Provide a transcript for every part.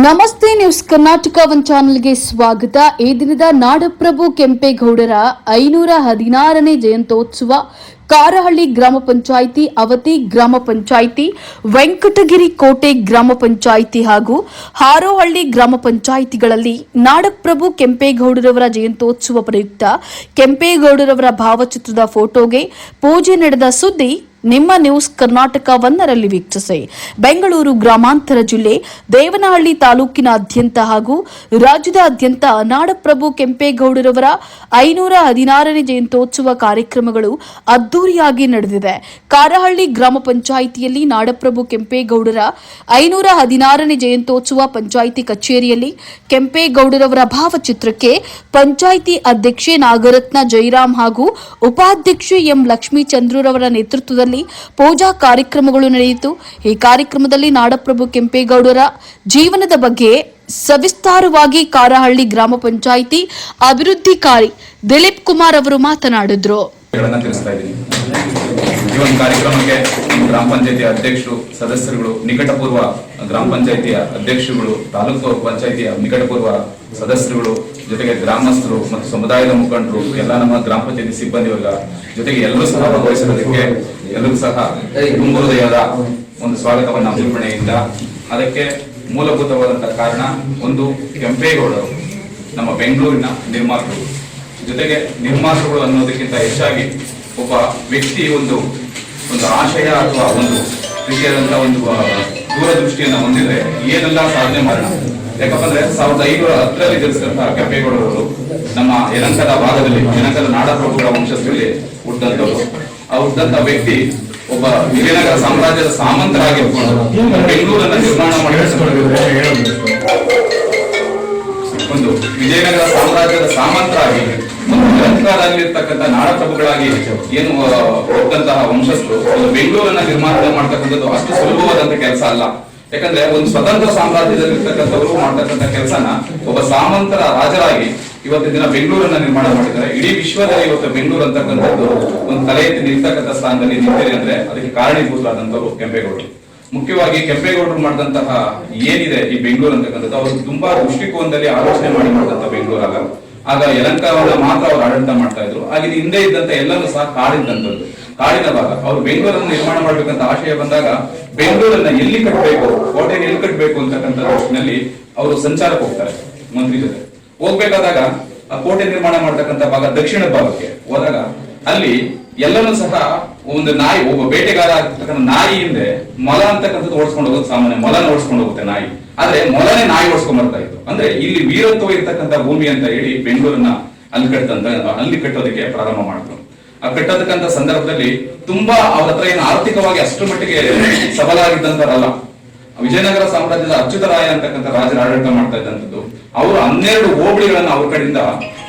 ನಮಸ್ತೆ news Karnataka one ಚಾನೆಲ್ಗೆ ಸ್ವಾಗತ. ಈ ದಿನದ ನಾಡಪ್ರಭು ಕೆಂಪೇಗೌಡರ ಐನೂರ ಹದಿನಾರನೇ ಜಯಂತ್ಯೋತ್ಸವ. ಕಾರಹಳ್ಳಿ ಗ್ರಾಮ ಪಂಚಾಯಿತಿ, ಅವತಿ ಗ್ರಾಮ ಪಂಚಾಯಿತಿ, ವೆಂಕಟಗಿರಿ ಕೋಟೆ ಗ್ರಾಮ ಪಂಚಾಯಿತಿ ಹಾಗೂ ಹಾರೋಹಳ್ಳಿ ಗ್ರಾಮ ಪಂಚಾಯಿತಿಗಳಲ್ಲಿ ನಾಡಪ್ರಭು ಕೆಂಪೇಗೌಡರವರ ಜಯಂತೋತ್ಸವ ಪ್ರಯುಕ್ತ ಕೆಂಪೇಗೌಡರವರ ಭಾವಚಿತ್ರದ ಫೋಟೋಗೆ ಪೂಜೆ ನಡೆದ ಸುದ್ದಿ ನಿಮ್ಮ ನ್ಯೂಸ್ ಕರ್ನಾಟಕ ಒಂದರಲ್ಲಿ ವೀಕ್ಷಿಸಿ. ಬೆಂಗಳೂರು ಗ್ರಾಮಾಂತರ ಜಿಲ್ಲೆ ದೇವನಹಳ್ಳಿ ತಾಲೂಕಿನಾದ್ಯಂತ ಹಾಗೂ ರಾಜ್ಯದಾದ್ಯಂತ ನಾಡಪ್ರಭು ಕೆಂಪೇಗೌಡರವರ ಐನೂರ ಹದಿನಾರನೇ ಜಯಂತೋತ್ಸವ ಕಾರ್ಯಕ್ರಮಗಳು ಅದ್ದೂರಿಯಾಗಿ ನಡೆದಿದೆ. ಕಾರಹಳ್ಳಿ ಗ್ರಾಮ ಪಂಚಾಯಿತಿಯಲ್ಲಿ ನಾಡಪ್ರಭು ಕೆಂಪೇಗೌಡರ ಐನೂರ ಹದಿನಾರನೇ ಜಯಂತೋತ್ಸವ ಪಂಚಾಯಿತಿ ಕಚೇರಿಯಲ್ಲಿ ಕೆಂಪೇಗೌಡರವರ ಭಾವಚಿತ್ರಕ್ಕೆ ಪಂಚಾಯಿತಿ ಅಧ್ಯಕ್ಷೆ ನಾಗರತ್ನ ಜಯರಾಮ್ ಹಾಗೂ ಉಪಾಧ್ಯಕ್ಷೆ ಎಂ ಲಕ್ಷ್ಮೀಚಂದ್ರರವರ ನೇತೃತ್ವದಲ್ಲಿ ಪೂಜಾ ಕಾರ್ಯಕ್ರಮಗಳು ನಡೆಯಿತು. ಈ ಕಾರ್ಯಕ್ರಮದಲ್ಲಿ ನಾಡಪ್ರಭು ಕೆಂಪೇಗೌಡರ ಜೀವನದ ಬಗ್ಗೆ ಸವಿಸ್ತಾರವಾಗಿ ಕಾರಹಳ್ಳಿ ಗ್ರಾಮ ಪಂಚಾಯಿತಿ ಅಭಿವೃದ್ಧಿಕಾರಿ ದಿಲೀಪ್ ಕುಮಾರ್ ಅವರು ಮಾತನಾಡಿದ್ರು. ಈ ಒಂದು ಕಾರ್ಯಕ್ರಮಕ್ಕೆ ಗ್ರಾಮ ಪಂಚಾಯತಿ ಅಧ್ಯಕ್ಷರು, ಸದಸ್ಯರುಗಳು, ನಿಕಟಪೂರ್ವ ಗ್ರಾಮ ಪಂಚಾಯತಿಯ ಅಧ್ಯಕ್ಷರುಗಳು, ತಾಲೂಕು ಪಂಚಾಯತಿಯ ನಿಕಟಪೂರ್ವ ಸದಸ್ಯರುಗಳು, ಜೊತೆಗೆ ಗ್ರಾಮಸ್ಥರು ಮತ್ತು ಸಮುದಾಯದ ಮುಖಂಡರು, ಎಲ್ಲ ನಮ್ಮ ಗ್ರಾಮ ಪಂಚಾಯತಿ ಸಿಬ್ಬಂದಿ ವರ್ಗ ಜೊತೆಗೆ ಎಲ್ಲರೂ ಸಹ ಭಾಗವಹಿಸಿರೋದಕ್ಕೆ ಎಲ್ಲರೂ ಸಹ ತುಂಬ ಒಂದು ಸ್ವಾಗತವನ್ನು ಅಭಿಪ್ರಾಯದಿಂದ ಅದಕ್ಕೆ ಮೂಲಭೂತವಾದಂತಹ ಕಾರಣ ಒಂದು ಕೆಂಪೇಗೌಡರು, ನಮ್ಮ ಬೆಂಗಳೂರಿನ ನಿರ್ಮಾತೃ. ಜೊತೆಗೆ ನಿರ್ಮಾತೃಗಳು ಅನ್ನೋದಕ್ಕಿಂತ ಹೆಚ್ಚಾಗಿ ಒಬ್ಬ ವ್ಯಕ್ತಿ ಒಂದು ಒಂದು ಆಶಯ ಅಥವಾ ಒಂದು ರೀತಿಯಾದಂತಹ ಒಂದು ದೂರದೃಷ್ಟಿಯನ್ನು ಹೊಂದಿದ್ರೆ ಏನೆಲ್ಲ ಸಾಧನೆ ಮಾಡೋಣ? ಯಾಕಂದ್ರೆ ಸಾವಿರದ ಐನೂರ ಹತ್ತರಲ್ಲಿ ಜನಿಸಿದಂತಹ ಕೆಂಪೇಗೌಡರವರು ನಮ್ಮ ಯಲಂಕದ ಭಾಗದಲ್ಲಿ, ಯಲಂಕದ ನಾಡಪ್ರಭುಗಳ ವಂಶಸ್ಥರಲ್ಲಿ ಹುಟ್ಟಂತವರು ಹುಟ್ಟಂತ ವ್ಯಕ್ತಿ ಒಬ್ಬ ವಿಜಯನಗರ ಸಾಮ್ರಾಜ್ಯದ ಸಾಮಂತರಾಗಿರ್ಕೊಂಡು ಬೆಂಗಳೂರನ್ನ ನಿರ್ಮಾಣ ಮಾಡಿ ಒಂದು ವಿಜಯನಗರ ಸಾಮ್ರಾಜ್ಯದ ಸಾಮಂತರಾಗಿ ಒಂದು ಅಲಂಕಾರದಲ್ಲಿರ್ತಕ್ಕಂಥ ನಾಡಪ್ರಭುಗಳಾಗಿ ಏನು ಹೋದಂತಹ ವಂಶಸ್ಥರು ಬೆಂಗಳೂರನ್ನ ನಿರ್ಮಾಣ ಮಾಡ್ತಕ್ಕಂಥದ್ದು ಅಷ್ಟು ಸುಲಭವಾದಂತ ಕೆಲಸ ಅಲ್ಲ. ಯಾಕಂದ್ರೆ ಒಂದು ಸ್ವತಂತ್ರ ಸಾಮ್ರಾಜ್ಯದಲ್ಲಿರ್ತಕ್ಕಂಥವರು ಮಾಡ್ತಕ್ಕಂಥ ಕೆಲಸನ ಒಬ್ಬ ಸಾಮಂತರ ರಾಜರಾಗಿ ಇವತ್ತಿನ ದಿನ ಬೆಂಗಳೂರನ್ನ ನಿರ್ಮಾಣ ಮಾಡಿದ್ದಾರೆ. ಇಡೀ ವಿಶ್ವದಲ್ಲಿ ಇವತ್ತು ಬೆಂಗಳೂರು ಅಂತಕ್ಕಂಥದ್ದು ಒಂದು ತಲೆ ಎತ್ತಿ ಸ್ಥಾನದಲ್ಲಿ ನಿಂತಿದೆ ಅಂದ್ರೆ ಅದಕ್ಕೆ ಕಾರಣೀಭೂತರಾದಂಥವ್ರು ಕೆಂಪೇಗೌಡರು. ಮುಖ್ಯವಾಗಿ ಕೆಂಪೇಗೌಡರು ಮಾಡಿದಂತಹ ಏನಿದೆ ಈ ಬೆಂಗಳೂರು ಅಂತಕ್ಕಂಥದ್ದು, ಅವರು ತುಂಬಾ ದೃಷ್ಟಿಕೋನದಲ್ಲಿ ಆಲೋಚನೆ ಮಾಡಿ ಮಾಡಿದಂತ ಬೆಂಗಳೂರಾಗ ಆಗ. ಆಗ ಯಲಂಕವನ್ನ ಮಾತ್ರ ಅವರು ಆಡಳಿತ ಮಾಡ್ತಾ ಇದ್ರು. ಇದು ಹಿಂದೆ ಇದ್ದಂತ ಎಲ್ಲರೂ ಸಹ ಕಾಡಿದ್ದಂಥದ್ದು ಕಾಡಿನ ಭಾಗ ಅವ್ರು ಬೆಂಗಳೂರನ್ನು ನಿರ್ಮಾಣ ಮಾಡ್ಬೇಕಂತ ಆಶಯ ಬಂದಾಗ ಬೆಂಗಳೂರನ್ನ ಎಲ್ಲಿ ಕಟ್ಟಬೇಕು ಕೋಟೆ ಎಲ್ಲಿ ಕಟ್ಟಬೇಕು ಅಂತಕ್ಕಂಥ ದೃಷ್ಟಿನಲ್ಲಿ ಅವರು ಸಂಚಾರಕ್ಕೆ ಹೋಗ್ತಾರೆ, ಮಂತ್ರಿ ಜೊತೆ. ಹೋಗ್ಬೇಕಾದಾಗ ಆ ಕೋಟೆ ನಿರ್ಮಾಣ ಮಾಡ್ತಕ್ಕಂಥ ಭಾಗ ದಕ್ಷಿಣ ಭಾಗಕ್ಕೆ ಹೋದಾಗ ಅಲ್ಲಿ ಎಲ್ಲರೂ ಸಹ ಒಂದು ನಾಯಿ, ಒಬ್ಬ ಬೇಟೆಗಾರ ನಾಯಿ ಹಿಂದೆ ಮೊಲ ಅಂತಕ್ಕಂಥದ್ದು ಓಡಿಸ್ಕೊಂಡು ಹೋಗೋದು ಸಾಮಾನ್ಯ ಮೊಲನ ಓಡಿಸ್ಕೊಂಡು ಹೋಗುತ್ತೆ ನಾಯಿ. ಆದ್ರೆ ಮೊಲನೇ ನಾಯಿ ಓಡಿಸ್ಕೊಂಡ್ ಬರ್ತಾ ಇತ್ತು. ಅಂದ್ರೆ ಇಲ್ಲಿ ವೀರತ್ವ ಇರ್ತಕ್ಕಂಥ ಭೂಮಿ ಅಂತ ಹೇಳಿ ಬೆಂಗಳೂರನ್ನ ಅಲ್ಲಿ ಕಟ್ಟಂತ ಅಲ್ಲಿ ಕಟ್ಟೋದಕ್ಕೆ ಪ್ರಾರಂಭ ಮಾಡಿದ್ರು. ಆ ಕಟ್ಟೋದಕ್ಕಂತ ಸಂದರ್ಭದಲ್ಲಿ ತುಂಬಾ ಅವ್ರ ಹತ್ರ ಏನು ಆರ್ಥಿಕವಾಗಿ ಅಷ್ಟು ಮಟ್ಟಿಗೆ ಸಬಲ ಆಗಿದ್ದಂತರಲ್ಲ ವಿಜಯನಗರ ಸಾಮ್ರಾಜ್ಯದ ಅಚ್ಯುತರಾಯ ಅಂತಕ್ಕಂಥ ರಾಜರ ಆಡಳಿತ ಮಾಡ್ತಾ ಇದ್ದಂಥದ್ದು. ಅವರು ಹನ್ನೆರಡು ಹೋಬಳಿಗಳನ್ನ ಅವ್ರ ಕಡೆಯಿಂದ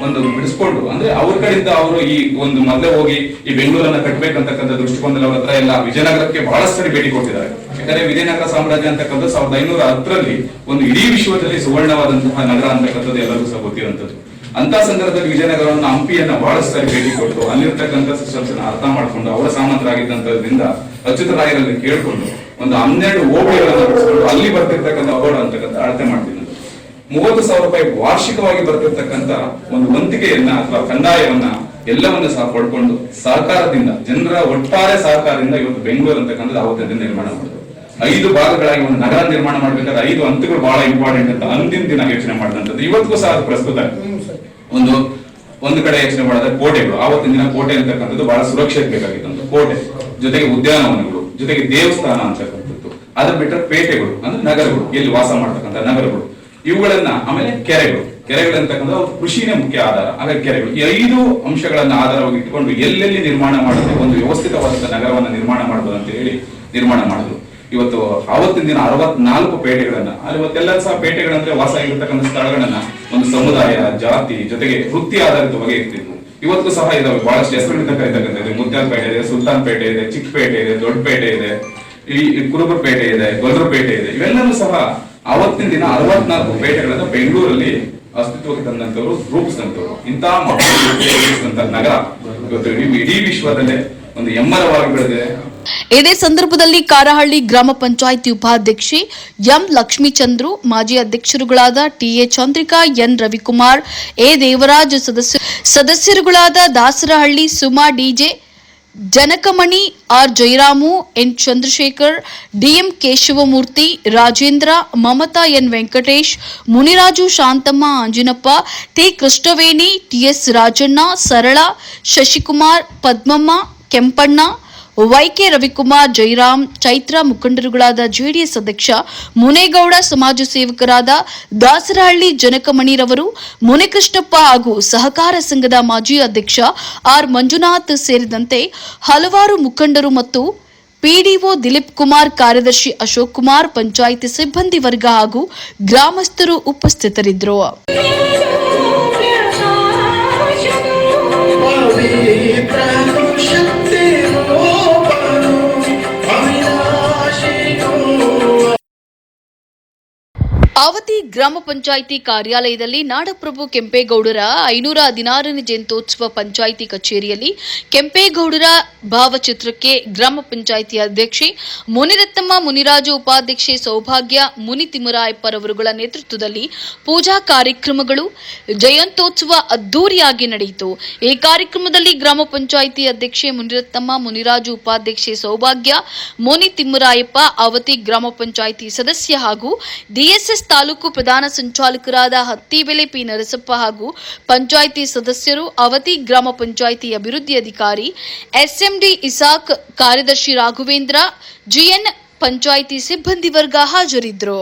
ಒಂದು ಬಿಡಿಸ್ಕೊಂಡು, ಅಂದ್ರೆ ಅವ್ರ ಕಡೆಯಿಂದ ಅವರು ಈ ಒಂದು ಮೊದಲೇ ಹೋಗಿ ಈ ಬೆಂಗಳೂರನ್ನ ಕಟ್ಟಬೇಕಂತಕ್ಕಂಥ ದೃಷ್ಟಿಕೋನದಲ್ಲಿ ಅವ್ರ ಹತ್ರ ಎಲ್ಲ ವಿಜಯನಗರಕ್ಕೆ ಬಹಳಷ್ಟು ಸರಿ ಭೇಟಿ ಕೊಟ್ಟಿದ್ದಾರೆ. ಯಾಕಂದ್ರೆ ವಿಜಯನಗರ ಸಾಮ್ರಾಜ್ಯ ಅಂತಕ್ಕಂಥ ಸಾವಿರದ ಐನೂರ ಹತ್ತರಲ್ಲಿ ಒಂದು ಇಡೀ ವಿಶ್ವದಲ್ಲಿ ಸುವರ್ಣವಾದಂತಹ ನಗರ ಅಂತಕ್ಕಂಥದ್ದು ಎಲ್ಲರಿಗೂ ಸಹ ಗೊತ್ತಿರುವಂತದ್ದು ಅಂತ ಸಂದರ್ಭದಲ್ಲಿ ವಿಜಯನಗರವನ್ನು ಹಂಪಿಯನ್ನ ಬಹಳಷ್ಟು ಸಾರಿ ಭೇಟಿ ಕೊಟ್ಟು, ಅಲ್ಲಿರ್ತಕ್ಕಂಥ ಸಿಸ್ಟಮ್ಸ್ ಅರ್ಥ ಮಾಡಿಕೊಂಡು, ಅವರ ಸಾಮಂತರಾಗಿದ್ದಂಥದ್ರಿಂದ ಅಚ್ಯುತರಾಯರಲ್ಲಿ ಕೇಳಿಕೊಂಡು ಒಂದು ಹನ್ನೆರಡು ಹೋಬಳಿಗಳನ್ನು ಅಲ್ಲಿ ಬರ್ತಿರ್ತಕ್ಕಂಥ ಅವಾರ್ಡ್ ಅಂತಕ್ಕಂಥ ಅಳತೆ ಮಾಡ್ತೀನಿ ಮೂವತ್ತು ಸಾವಿರ ರೂಪಾಯಿ ವಾರ್ಷಿಕವಾಗಿ ಬರ್ತಿರ್ತಕ್ಕಂತ ಒಂದು ವಂತಿಕೆಯನ್ನ ಅಥವಾ ಕಂದಾಯವನ್ನ ಎಲ್ಲವನ್ನ ಸಹ ಪಡ್ಕೊಂಡು ಸಹಕಾರದಿಂದ ಜನರ ಒಟ್ಟಾರೆ ಸಹಕಾರದಿಂದ ಇವತ್ತು ಬೆಂಗಳೂರು ಅಂತಕ್ಕಂಥದ್ದು ಅವತ್ತಿನ ನಿರ್ಮಾಣ ಮಾಡಿದ್ರು. ಐದು ಭಾಗಗಳಾಗಿ ಒಂದು ನಗರ ನಿರ್ಮಾಣ ಮಾಡ್ಬೇಕಾದ್ರೆ ಐದು ಹಂತಗಳು ಬಹಳ ಇಂಪಾರ್ಟೆಂಟ್ ಅಂತ ಅಂದಿನ ದಿನ ಯೋಚನೆ ಮಾಡಿದಂಥದ್ದು. ಇವತ್ತಿಗೂ ಸಹ ಪ್ರಸ್ತುತ. ಒಂದು ಒಂದು ಕಡೆ ಯೋಚನೆ ಮಾಡಿದ್ರೆ ಕೋಟೆಗಳು. ಆವತ್ತಿನ ದಿನ ಕೋಟೆ ಅಂತಕ್ಕಂಥದ್ದು ಬಹಳ ಸುರಕ್ಷತೆ ಬೇಕಾಗಿತ್ತು ಕೋಟೆ. ಜೊತೆಗೆ ಉದ್ಯಾನವನಗಳು, ಜೊತೆಗೆ ದೇವಸ್ಥಾನ ಅಂತಕ್ಕಂಥದ್ದು. ಅದ್ರ ಬಿಟ್ಟರೆ ಪೇಟೆಗಳು, ಅಂದ್ರೆ ನಗರಗಳು. ಎಲ್ಲಿ ವಾಸ ಮಾಡ್ತಕ್ಕಂಥ ನಗರಗಳು. ಇವುಗಳನ್ನ ಆಮೇಲೆ ಕೆರೆಗಳು. ಕೆರೆಗಳು ಅಂತಕ್ಕಂಥ ಕೃಷಿನೇ ಮುಖ್ಯ ಆಧಾರ. ಹಾಗಾಗಿ ಕೆರೆಗಳು. ಈ ಐದು ಅಂಶಗಳನ್ನ ಆಧಾರವಾಗಿ ಇಟ್ಕೊಂಡು ಎಲ್ಲೆಲ್ಲಿ ನಿರ್ಮಾಣ ಮಾಡಿದ್ರೆ ಒಂದು ವ್ಯವಸ್ಥಿತವಾದಂತಹ ನಗರವನ್ನ ನಿರ್ಮಾಣ ಮಾಡಬಹುದು ಅಂತ ಹೇಳಿ ನಿರ್ಮಾಣ ಮಾಡಿದ್ರು. ಇವತ್ತು ಅವತ್ತಿನ ದಿನ ಅರವತ್ನಾಲ್ಕು ಪೇಟೆಗಳನ್ನ, ಅಲ್ಲಿ ಇವತ್ತೆಲ್ಲ ಸಹ ಪೇಟೆಗಳಂದ್ರೆ ವಾಸ ಆಗಿರ್ತಕ್ಕಂಥ ಸ್ಥಳಗಳನ್ನ ಒಂದು ಸಮುದಾಯ, ಜಾತಿ ಜೊತೆಗೆ ವೃತ್ತಿ ಆಧಾರಿತವಾಗಿ ಇರ್ತಿದ್ವು ಇವತ್ತು ಸಹ ಇದಾವೆ. ಬಹಳಷ್ಟು ಹೆಸರುಗಳಿಂದ ಕರೀತಕ್ಕಂಥದ್ದು ಮುತ್ಯಾಲ್ ಪೇಟೆ ಇದೆ, ಸುಲ್ತಾನ್ ಪೇಟೆ ಇದೆ ಚಿಕ್ಕಪೇಟೆ ಇದೆ, ದೊಡ್ಡಪೇಟೆ ಇದೆ, ಈ ಕುರುಬರ್ಪೇಟೆ ಪೇಟೆ ಇದೆ ಗೊಲ್ಲರ ಪೇಟೆ ಇದೆ. ಇವೆಲ್ಲವೂ ಸಹ ಅವತ್ತಿನ ದಿನ ಅರವತ್ನಾಲ್ಕು ಪೇಟೆಗಳನ್ನು ಬೆಂಗಳೂರಲ್ಲಿ ಅಸ್ತಿತ್ವಕ್ಕೆ ತಂದಂತವರು ರೂಪಿಸಿದಂತವರು ಇಂತಹ ರೂಪಿಸಿದಂತ ನಗರ. ಇವತ್ತು ಇಡೀ ವಿಶ್ವದಲ್ಲೇ ಒಂದು ಎಮ್ಮರವಾಗಿ ಬೆಳೆದಿದೆ. ಇದೇ ಸಂದರ್ಭದಲ್ಲಿ ಕಾರಹಳ್ಳಿ ಗ್ರಾಮ ಪಂಚಾಯಿತಿ ಉಪಾಧ್ಯಕ್ಷೆ ಎಂ ಲಕ್ಷ್ಮೀಚಂದ್ರು, ಮಾಜಿ ಅಧ್ಯಕ್ಷರುಗಳಾದ TA Chandrika, N Ravikumar, A Devaraj ಸದಸ್ಯ ಸದಸ್ಯರುಗಳಾದ Dasarahalli Suma DJ Janakamani R Jayaramu N Chandrashekhar DM Keshavamurthy Rajendra Mamata N Venkatesh Muniraju Shanthamma Anjinappa T Krishnaveni TS Rajanna Sarala Shashikumar Padmamma Kempanna YK Ravikumar, Jairam, Chaitra ಮುಖಂಡರುಗಳಾದ JDS ಅಧ್ಯಕ್ಷ ಮುನೇಗೌಡ, ಸಮಾಜ ಸೇವಕರಾದ ದಾಸರಹಳ್ಳಿ ಜನಕಮಣಿರವರು, ಮುನಿಕೃಷ್ಣಪ್ಪ ಹಾಗೂ ಸಹಕಾರ ಸಂಘದ ಮಾಜಿ ಅಧ್ಯಕ್ಷ R Manjunath ಸೇರಿದಂತೆ ಹಲವಾರು ಮುಖಂಡರು ಮತ್ತು ಪಿಡಿಒ ದಿಲೀಪ್ ಕುಮಾರ್, ಕಾರ್ಯದರ್ಶಿ ಅಶೋಕ್ ಕುಮಾರ್, ಪಂಚಾಯಿತಿ ಸಿಬ್ಬಂದಿ ವರ್ಗ ಹಾಗೂ ಗ್ರಾಮಸ್ಥರು ಉಪಸ್ಥಿತರಿದ್ದರು. ಅವತಿ ಗ್ರಾಮ ಪಂಚಾಯಿತಿ ಕಾರ್ಯಾಲಯದಲ್ಲಿ ನಾಡಪ್ರಭು ಕೆಂಪೇಗೌಡರ ಐನೂರ ಹದಿನಾರನೇ ಜಯಂತೋತ್ಸವ ಪಂಚಾಯಿತಿ ಕಚೇರಿಯಲ್ಲಿ ಕೆಂಪೇಗೌಡರ ಭಾವಚಿತ್ರಕ್ಕೆ ಗ್ರಾಮ ಪಂಚಾಯಿತಿ ಅಧ್ಯಕ್ಷೆ ಮುನಿರತ್ನಮ್ಮ ಮುನಿರಾಜು ಉಪಾಧ್ಯಕ್ಷೆ ಸೌಭಾಗ್ಯ ಮುನಿ ತಿಮ್ಮರಾಯಪ್ಪರವರುಗಳ ನೇತೃತ್ವದಲ್ಲಿ ಪೂಜಾ ಕಾರ್ಯಕ್ರಮಗಳು ಜಯಂತೋತ್ಸವ ಅದ್ದೂರಿಯಾಗಿ ನಡೆಯಿತು. ಈ ಕಾರ್ಯಕ್ರಮದಲ್ಲಿ ಗ್ರಾಮ ಪಂಚಾಯಿತಿ ಅಧ್ಯಕ್ಷೆ ಮುನಿರತ್ನಮ್ಮ, ಮುನಿರಾಜು ಉಪಾಧ್ಯಕ್ಷೆ ಸೌಭಾಗ್ಯ, ಮುನಿ ತಿಮ್ಮರಾಯಪ್ಪ ಅವತಿ ಗ್ರಾಮ ಪಂಚಾಯಿತಿ ಸದಸ್ಯ ಹಾಗೂ ಡಿಎಸ್ಎಸ್ ತಾಲೂಕು ಪ್ರಧಾನ ಸಂಚಾಲಕರಾದ ಹತ್ತಿಬೆಲೆ ಪಿ ನರಸಪ್ಪ ಹಾಗೂ ಪಂಚಾಯಿತಿ ಸದಸ್ಯರು ಅವತಿ ಗ್ರಾಮ ಪಂಚಾಯಿತಿ ಅಭಿವೃದ್ಧಿ ಅಧಿಕಾರಿ ಎಸ್ಎಂಡಿ ಇಸಾಕ್, ಕಾರ್ಯದರ್ಶಿ ರಾಘವೇಂದ್ರ, ಜಿಎನ್ ಪಂಚಾಯಿತಿ ಸಿಬ್ಬಂದಿ ವರ್ಗ ಹಾಜರಿದ್ದರು.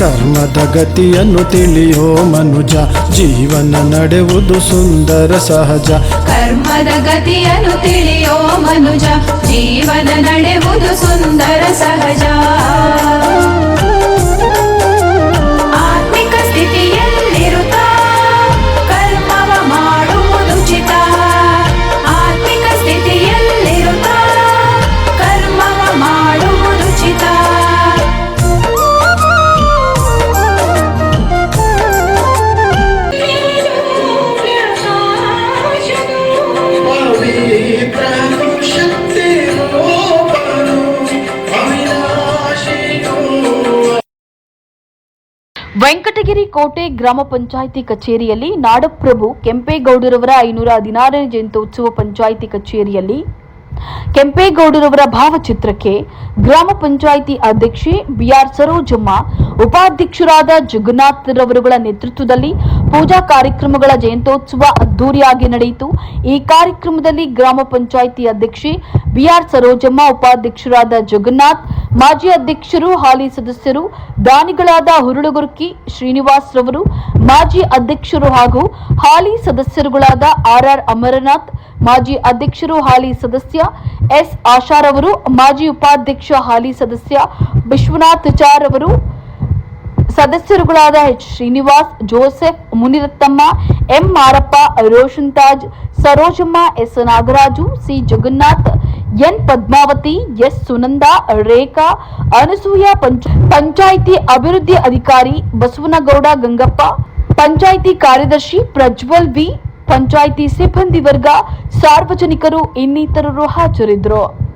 ಕರ್ಮದ ಗತಿಯನ್ನು ತಿಳಿಯೋ ಮನುಜ, ಜೀವನ ನಡೆವುದು ಸುಂದರ ಸಹಜ. ಕರ್ಮದ ಗತಿಯನ್ನು ತಿಳಿಯೋ ಮನುಜ, ಜೀವನ ನಡೆವುದು ಸುಂದರ ಸಹಜ. ಕೋಟೆ ಗ್ರಾಮ ಪಂಚಾಯಿತಿ ಕಚೇರಿಯಲ್ಲಿ ನಾಡಪ್ರಭು ಕೆಂಪೇಗೌಡರವರ ಐನೂರ ಹದಿನಾರನೇ ಜಯಂತ್ಯೋತ್ಸವ ಪಂಚಾಯಿತಿ ಕಚೇರಿಯಲ್ಲಿ ಕೆಂಪೇಗೌಡರವರ ಭಾವಚಿತ್ರಕ್ಕೆ ಗ್ರಾಮ ಪಂಚಾಯಿತಿ ಅಧ್ಯಕ್ಷೆ ಬಿಆರ್ ಸರೋಜಮ್ಮ, ಉಪಾಧ್ಯಕ್ಷರಾದ ಜಗನ್ನಾಥ್ ನೇತೃತ್ವದಲ್ಲಿ ಪೂಜಾ ಕಾರ್ಯಕ್ರಮಗಳ ಜಯಂತ್ಯೋತ್ಸವ ಅದ್ದೂರಿಯಾಗಿ ನಡೆಯಿತು. ಈ ಕಾರ್ಯಕ್ರಮದಲ್ಲಿ ಗ್ರಾಮ ಪಂಚಾಯಿತಿ ಅಧ್ಯಕ್ಷೆ ಬಿಆರ್ ಸರೋಜಮ್ಮ, ಉಪಾಧ್ಯಕ್ಷರಾದ ಜಗನ್ನಾಥ್ ಮಾಜಿ ಅಧ್ಯಕ್ಷರು, ಹಾಲಿ ಸದಸ್ಯರು, ದಾನಿಗಳಾದ ಹುರುಳಗುರ್ಕಿ ಶ್ರೀನಿವಾಸ್ ರವರು, ಮಾಜಿ ಅಧ್ಯಕ್ಷರು ಹಾಗೂ ಹಾಲಿ ಸದಸ್ಯರುಗಳಾದ ಆರ್ಆರ್ ಅಮರನಾಥ್, ಮಾಜಿ ಅಧ್ಯಕ್ಷರು, ಹಾಲಿ ಸದಸ್ಯ ಎಸ್. ಆಶಾರವರು ಮಾಜಿ ಉಪಾಧ್ಯಕ್ಷ, ಹಾಲಿ ಸದಸ್ಯ ವಿಶ್ವನಾಥ್ ಚಾರ್ ಅವರು ಸದಸ್ಯರುಗಳಾದ H. Srinivas, Joseph Munirathamma M. Marappa Roshan Taj Sarojamma, S. Nagaraju, C. Jagannath N Padmavathi, S Sunanda, Rekha, Anasuya ಪಂಚ, ಪಂಚಾಯಿತಿ ಅಭಿವೃದ್ಧಿ ಅಧಿಕಾರಿ ಬಸವನಗೌಡ ಗಂಗಪ್ಪ, ಪಂಚಾಯಿತಿ ಕಾರ್ಯದರ್ಶಿ ಪ್ರಜ್ವಲ್ ವಿ, ಪಂಚಾಯಿತಿ ಸಿಬ್ಬಂದಿ ವರ್ಗ, ಸಾರ್ವಜನಿಕರು ಇನ್ನಿತರರು ಹಾಜರಿದ್ದರು.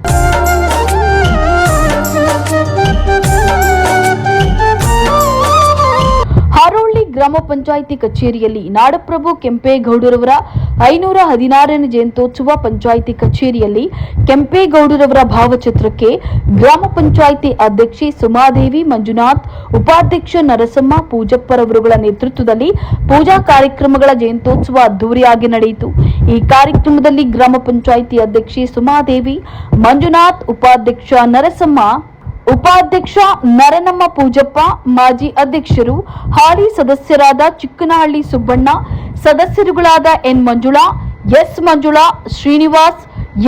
ಗ್ರಾಮ ಪಂಚಾಯಿತಿ ಕಚೇರಿಯಲ್ಲಿ ನಾಡಪ್ರಭು ಕೆಂಪೇಗೌಡರವರ ಐನೂರ ಹದಿನಾರನೇ ಜಯಂತ್ಯೋತ್ಸವ ಪಂಚಾಯಿತಿ ಕಚೇರಿಯಲ್ಲಿ ಕೆಂಪೇಗೌಡರವರ ಭಾವಚಿತ್ರಕ್ಕೆ ಗ್ರಾಮ ಪಂಚಾಯಿತಿ ಅಧ್ಯಕ್ಷೆ ಸುಮಾದೇವಿ ಮಂಜುನಾಥ್, ಉಪಾಧ್ಯಕ್ಷ ನರಸಮ್ಮ, ಪೂಜಪ್ಪರವರುಗಳ ನೇತೃತ್ವದಲ್ಲಿ ಪೂಜಾ ಕಾರ್ಯಕ್ರಮಗಳ ಜಯಂತ್ಯೋತ್ಸವ ಅದ್ದೂರಿಯಾಗಿ ನಡೆಯಿತು. ಈ ಕಾರ್ಯಕ್ರಮದಲ್ಲಿ ಗ್ರಾಮ ಪಂಚಾಯಿತಿ ಅಧ್ಯಕ್ಷೆ ಸುಮಾದೇವಿ, ಮಂಜುನಾಥ್, ಉಪಾಧ್ಯಕ್ಷ ನರಸಮ್ಮ ಉಪಾಧ್ಯಕ್ಷ ನರನಮ್ಮ ಪೂಜಪ್ಪ, ಮಾಜಿ ಅಧ್ಯಕ್ಷರು, ಹಾಲಿ ಸದಸ್ಯರಾದ Chikkanahalli Subbanna, ಸದಸ್ಯರುಗಳಾದ N Manjula, S Manjula, Srinivas,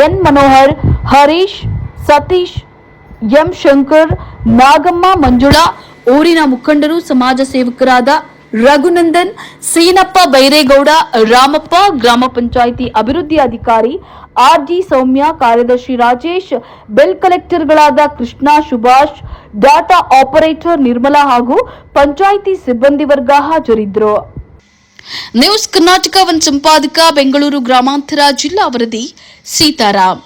N Manohar, Harish, Satish, M Shankar, Nagamma Manjula, ಊರಿನ ಮುಖಂಡರು, ಸಮಾಜ ಸೇವಕರಾದ ರಘುನಂದನ್, ಸೀನಪ್ಪ ಬೈರೇಗೌಡ, ರಾಮಪ್ಪ ಗ್ರಾಮ ಪಂಚಾಯಿತಿ ಅಭಿವೃದ್ಧಿ ಅಧಿಕಾರಿ ಆರ್ಜಿ ಸೌಮ್ಯ, ಕಾರ್ಯದರ್ಶಿ ರಾಜೇಶ್, ಬೆಲ್ ಕಲೆಕ್ಟರ್ಗಳಾದ ಕೃಷ್ಣ, ಸುಭಾಷ್, ಡಾಟಾ ಆಪರೇಟರ್ ನಿರ್ಮಲಾ ಹಾಗೂ ಪಂಚಾಯಿತಿ ಸಿಬ್ಬಂದಿ ವರ್ಗ ಹಾಜರಿದ್ದರು. ನ್ಯೂಸ್ ಕರ್ನಾಟಕ ಒಂದು ಸಂಪಾದಕ, ಬೆಂಗಳೂರು ಗ್ರಾಮಾಂತರ ಜಿಲ್ಲಾ ವರದಿ, ಸೀತಾರಾಮ್.